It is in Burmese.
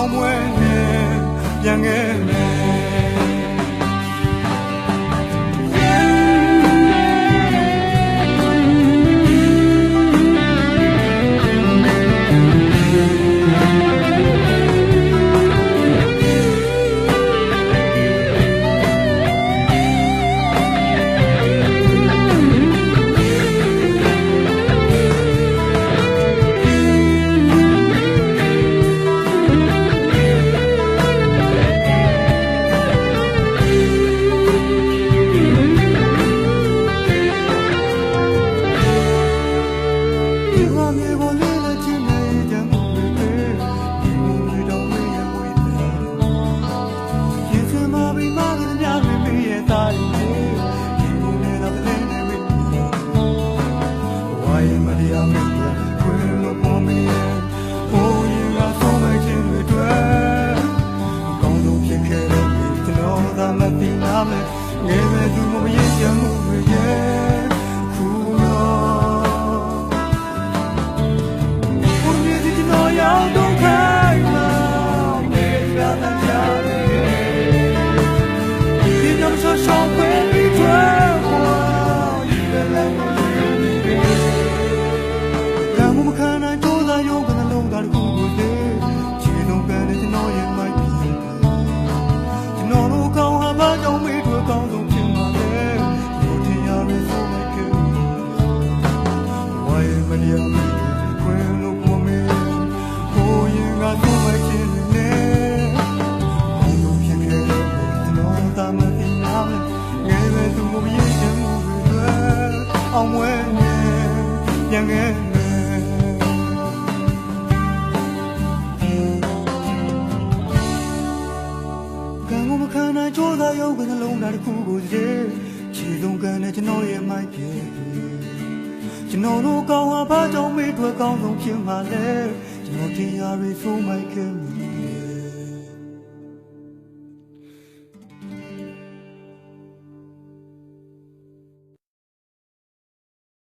အောင်မွေးနဲ့ပြန်ခဲ့မယ် မယ်ငယ်မဲ့သူမပြေချင်ဘူး မွဲနေပြန်ခဲ့မယ်ကံကိုမခံနိုင်ကြိုးစားရုပ်ကနှလုံးသားတစ်ခုကိုစေခြေလုံးကန်နဲ့ကျွန်တော်ရဲ့မိုက်ပြေကျွန်တော်တို့ကောင်းဟာဘာကြောင့်မေ့ထွက်ကောင်းဆုံးဖြစ်မှာလဲကျွန်တော်ကြင်ရရီဆိုးမိုက်ခဲ့